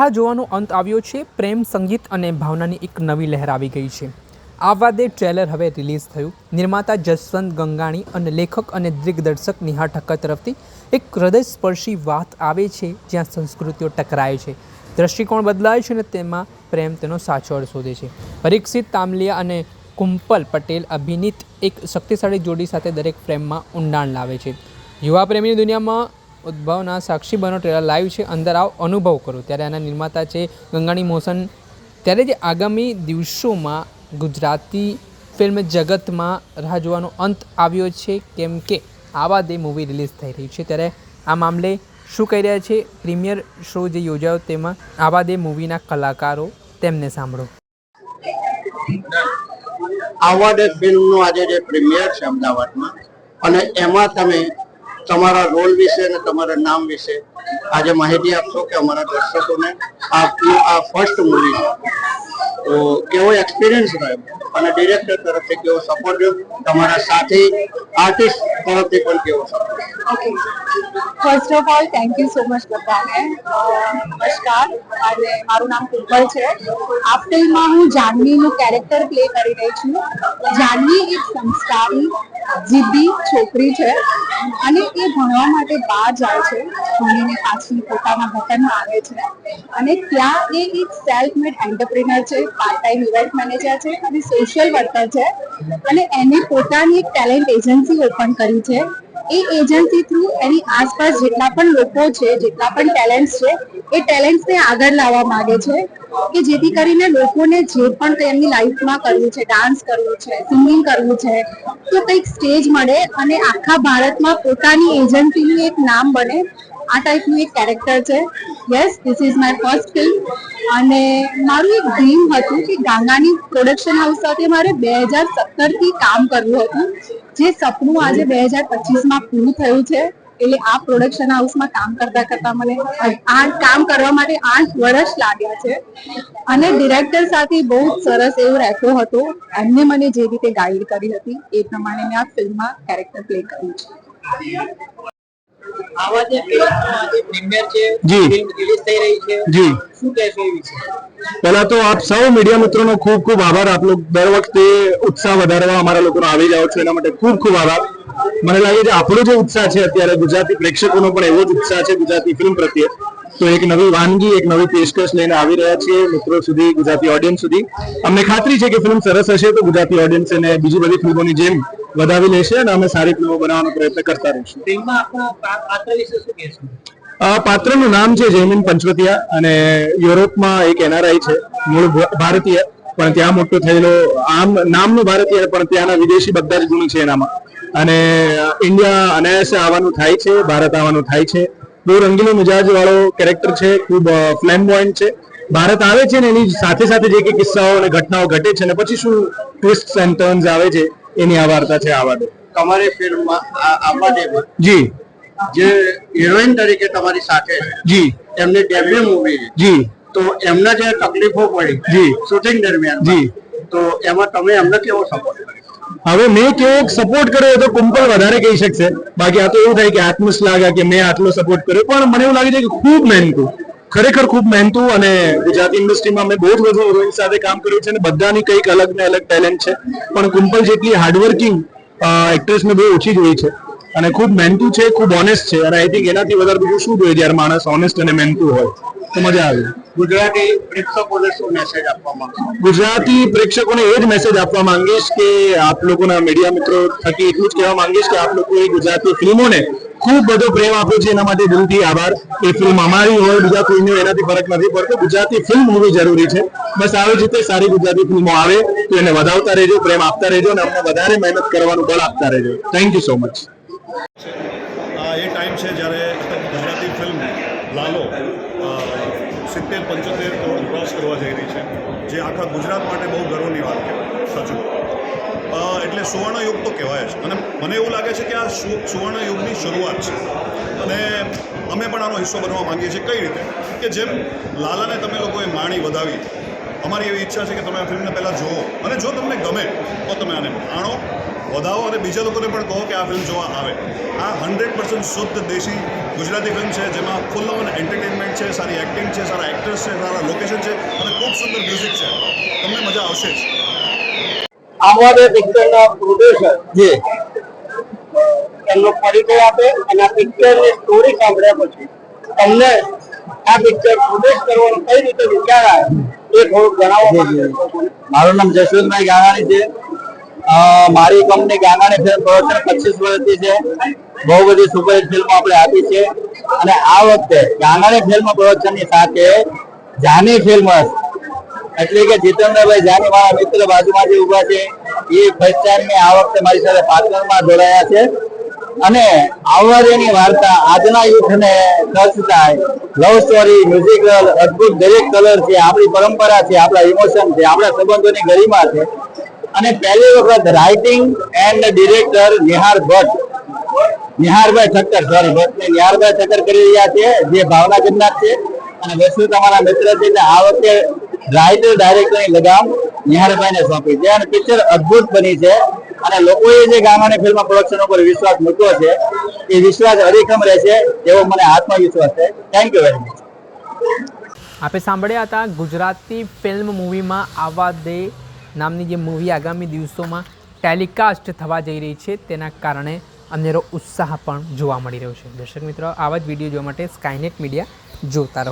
આ જોવાનો અંત આવ્યો છે. પ્રેમ, સંગીત અને ભાવનાની એક નવી લહેર આવી ગઈ છે. આવા દે ટ્રેલર હવે રિલીઝ થયું. નિર્માતા જસવંત ગંગાણી અને લેખક અને દિગ્દર્શક નિહાર ઠક્કર તરફથી એક હૃદયસ્પર્શી વાત આવે છે, જ્યાં સંસ્કૃતિઓ ટકરાય છે. દ્રષ્ટિકોણ બદલાય છે અને તેમાં પ્રેમ તેનો સાચો અર્થ શોધે છે. પરીક્ષિત તામલિયા અને કુંપલ પટેલ અભિનીત એક શક્તિશાળી જોડી સાથે દરેક ફ્રેમમાં ઊંડાણ લાવે છે. યુવા પ્રેમીની દુનિયામાં ઉદ્ભવના સાક્ષી બનો ટ્રેલર લાઈવ છે. અંદર આવ અનુભવ કરો. ત્યારે આના નિર્માતા છે ગંગાણી મોશન ત્યારે જે આગામી દિવસોમાં ગુજરાતી ફિલ્મ જગતમાં રાહ જોવાનો અંત આવ્યો છે, કેમ કે આવા દે મૂવી રિલીઝ થઈ રહી છે. ત્યારે આ મામલે શું કહી રહ્યા છે? પ્રીમિયર શો જે યોજાયો તેમાં આવા દે મૂવીના કલાકારો તેમને સાંભળો. આવા દે ફિલ્મનું આજે જે પ્રીમિયર છે અમદાવાદમાં, અને એમાં તમે તમારા રોલ વિશે અને તમારા નામ વિશે આજે માહિતી આપશો કે અમારા દર્શકોને આપનું આ ફર્સ્ટ મૂવી છે. તો કેવો એક્સપિરિયન્સ રહ્યો? અને ડિરેક્ટર તરફથી કેવો સપોર્ટ રહ્યો તમારા સાથી આર્ટિસ્ટ તરફથી પણ કેવો support okay first of all thank you so much બધાને. નમસ્કાર. અને મારું નામ કુંભલ છે. આ ફિલ્મમાં હું જાનવીનું કેરેક્ટર પ્લે કરી રહી છું. જાનવી એક સંસ્કારી, જીદ્દી છોકરી છે અને એ ભણવા માટે બહાર જાય છે. ભણીને પાછી પોતાના વતનમાં આવે છે. અને ત્યાં એ એક સેલ્ફ મેડ એન્ટરપ્રિનર છે પાર્ટ ટાઈમ ઇવેન્ટ મેનેજર છે અને સોશિયલ વર્કર છે. અને એને પોતાની એક ટેલેન્ટ એજન્સી ઓપન કરી છે. એ એજન્સી થ્રુ એની આસપાસ જેટલા પણ લોકો છે, જેટલા પણ ટેલેન્ટ્સ છે, એ ટેલેન્ટ્સને આગળ લાવવા માંગે છે કે જેથી કરીને લોકોને જે પણ તેમની લાઈફમાં કરવું છે, ડાન્સ કરવું છે, સિંગિંગ કરવું છે, તો કંઈક સ્ટેજ મળે અને આખા ભારતમાં પોતાની એજન્સીનું એક નામ બને. આ ટાઈપનું એક કેરેક્ટર છે. Yes this is my first film અને મારું એક ડ્રીમ હતું કે ગાંગાની પ્રોડક્શન હાઉસ સાથે મારે બે હજાર સત્તરથી કામ કરવું હતું. જે સપનું આજે બે હજાર પચીસમાં પૂરું થયું છે, એટલે આ પ્રોડક્શન હાઉસમાં કામ કરતા કરતા મને આઠ કામ કરવા માટે આઠ વર્ષ લાગ્યા છે. અને ડિરેક્ટર સાથે બહુ સરસ એવો રહેતો હતો. એમને મને જે રીતે ગાઈડ કરી હતી, એ પ્રમાણે મેં આ ફિલ્મમાં કેરેક્ટર પ્લે કર્યું છે. આવા જે પ્રીમિયર છે જી. રિલીઝ થઈ રહી છે. જી. શું કહેશો એ વિશે પહેલા તો આપ સૌ મીડિયા મિત્રોનો ખૂબ ખૂબ આભાર. આપ લોકો દર વખતે ઉત્સાહ વધારવા અમારા લોકોનો આવી જાઓ છો. એના માટે ખૂબ ખૂબ આભાર. મને લાગે છે આપણો જે ઉત્સાહ છે અત્યારે ગુજરાતી પ્રેક્ષકોનો પણ એવો જ ઉત્સાહ છે ગુજરાતી ફિલ્મ પ્રત્યે. તો એક નવી વાનગી એક નવી પેશકશ લઈને આવી રહ્યા છીએ મિત્રો સુધી ગુજરાતી ઓડિયન્સ સુધી. અમને ખાતરી છે કે ફિલ્મ સરસ હશે તો ગુજરાતી ઓડિયન્સ અને બીજી બધી ફિલ્મોની જેમ વધાવી લેશે અને અમે સારી ફિલ્મો બનાવવાનો પ્રયત્ન કરતા રહીશું. પાત્રનું નામ છે જૈમિન પંચવતિયા અને યુરોપમાં એક એનઆરઆઈ છે મૂળ ભારતીય. પણ ત્યાં મોટો થયેલો આમ નામનું ભારતીય પણ ત્યાંના વિદેશી બધા જ ગુણ છે એનામાં. અને ઇન્ડિયા અનાયાસે આવવાનું થાય છે ભારત આવવાનું થાય છે. બહુ રંગીલો મિજાજ વાળો કેરેક્ટર છે ખૂબ ફ્લેમબોયન્ટ છે. ભારત આવે છે ને એની સાથે સાથે જે કે કિસ્સાઓ અને ઘટનાઓ ઘટે છે ને પછી શું ટ્વિસ્ટ એન્ડ ટર્ન્સ આવે છે એની આ વાર્તા છે આવા દે તમારી ફિલ્મમાં આ જી. જે હિરોઈન તરીકે તમારી સાથે જી. એમની ડેબ્યુ મૂવી જી. તો એમને જે તકલીફો પડી જી. શૂટિંગ દરમિયાન જી. તો એમાં તમે એમને કેવો સપોર્ટ હવે મેં કેવો સપોર્ટ કર્યો તો કુંપલ વધારે કહી શકશે. બાકી આ તો એવું થાય કે આત્મશ્લાઘા કે મેં આટલો સપોર્ટ કર્યો. પણ મને એવું લાગે છે કે ખૂબ મહેનતુ. ખરેખર ખૂબ મહેનતુ અને ગુજરાતી ઇન્ડસ્ટ્રીમાં મેં બહુ જ બધું હિરોઈન સાથે કામ કર્યું છે અને બધાની કંઈક અલગ ને અલગ ટેલેન્ટ છે. પણ કુંપલ જેટલી હાર્ડવર્કિંગ એક્ટ્રેસ મેં બહુ ઓછી જોઈ છે. અને ખૂબ મહેનતુ છે ખૂબ ઓનેસ્ટ છે. અને આઈ થિંક એનાથી વધારે બીજું શું જોઈએ જ્યારે માણસ ઓનેસ્ટ અને મહેનતુ હોય? તો મજા આવે. ગુજરાતી પ્રેક્ષકોને શું મેસેજ આપવા માંગો ગુજરાતી પ્રેક્ષકોને એ જ મેસેજ આપવા માંગીશ કે આપ લોકોના મીડિયા મિત્રો થકી એટલું જ કહેવા માંગીશ કે આપ લોકોએ ગુજરાતી ફિલ્મોને ખૂબ બધો પ્રેમ આપ્યો છે. એના માટે દિલથી આભાર. એ ફિલ્મ અમારી હોય, બીજા કોઈની એનાથી ફરક નથી પડતો. ગુજરાતી ફિલ્મ હોવી જરૂરી છે. બસ આવી જ રીતે સારી ગુજરાતી ફિલ્મો આવે તો એને વધાવતા રહેજો, પ્રેમ આપતા રહેજો અને અમને વધારે મહેનત કરવાનું બળ આપતા રહેજો. થેન્ક યુ સો મચ એ ટાઈમ છે જ્યારે ગુજરાતી ફિલ્મ લાલો સિત્તેર પંચોતેર કરોડ ક્રોસ કરવા જઈ રહી છે. જે આખા ગુજરાત માટે બહુ ગર્વની વાત કહેવાય સાચું. એટલે સુવર્ણ યુગ તો કહેવાય જ. અને મને એવું લાગે છે કે આ સુ- સુવર્ણ યુગની શરૂઆત છે. અને અમે પણ આનો હિસ્સો બનવા માંગીએ છીએ કઈ રીતે? કે જેમ લાલાને તમે લોકોએ માણી વધાવી, અમારી એવી ઈચ્છા છે કે તમે આ ફિલ્મને પહેલાં જુઓ. અને જો તમને ગમે, તો તમે આને આણો વધાવો અને બીજા લોકોને પણ કહો કે આ ફિલ્મ જોવા આવે. આ હંડ્રેડ પર્સન્ટ શુદ્ધ દેશી ગુજરાતી ફિલ્મ છે, જેમાં ફૂલ ઓન એન્ટરટેનમેન્ટ છે, સારી એક્ટિંગ છે, સારા એક્ટર્સ છે, સારા લોકેશન છે, અને ખૂબ સુંદર મ્યુઝિક છે. તમને મજા આવશે જ. આવા પિક્ચરના પ્રોડ્યુસર જે. એમનો પરિચય આપે અને આ પિક્ચરની સ્ટોરી સાંભળ્યા પછી તમને આ પિક્ચર પ્રોડ્યુસ કરવાનો કઈ રીતે વિચાર આવ્યો એ થોડુંક જણાવો મારું નામ જશવંતભાઈ ગાંગાણી છે. મારી કંપની ગાંગાણી ફિલ્મ પ્રોડક્શન પચીસ વર્ષથી છે. બહુ બધી સુપરહિટ ફિલ્મો આપણે આપી છે. અને આ વખતે ગાંગાણી ફિલ્મ પ્રોડક્શનની સાથે જાની ફિલ્મસ એટલે કે જીતેન્દ્રભાઈ જાની મારા મિત્ર બાજુમાં જે ઊભા છે, એ ફર્સ્ટ ટાઈમ આ વખતે મારી સાથે પાર્ટનરમાં જોડાયા છે. અને આવવારીની વાર્તા આજના યુથને ટચ થાય. લવ સ્ટોરી મ્યુઝિકલ અદ્ભુત દરેક કલર છે, આપણી પરંપરા છે, આપણા ઇમોશન છે, આપણા સંબંધોની ગરિમા છે. અને પહેલી વખત writing and director Nihar Bhatt. નિહારભાઈ Thakkar sorry Bhatt નિહારભાઈ Thakkar કરી રહ્યા છે, જે ભાવના ગિરનાર છે. અને વૈષ્ણુ તમારા મિત્ર છે આ વખતે રાઇટર ડાયરેક્ટરની લગામ નિહારભાઈને સોંપી છે અને પિક્ચર અદ્ભુત બની છે. અને લોકોએ જે ગામાની ફિલ્મ પ્રોડક્શન ઉપર વિશ્વાસ મૂક્યો છે, એ વિશ્વાસ અડીખમ રહેશે એવો મને આત્મવિશ્વાસ છે. થેન્ક યુ વેરી મચ આપણે સાંભળ્યા હતા ગુજરાતી ફિલ્મ મૂવીમાં આવા દે નામની જે મૂવી આગામી દિવસોમાં ટેલિકાસ્ટ થવા જઈ રહી છે, તેના કારણે અનેરો ઉત્સાહ પણ જોવા મળી રહ્યો છે. દર્શક મિત્રો, આવા જ વીડિયો જોવા માટે સ્કાયનેટ મીડિયા જોતા રહો.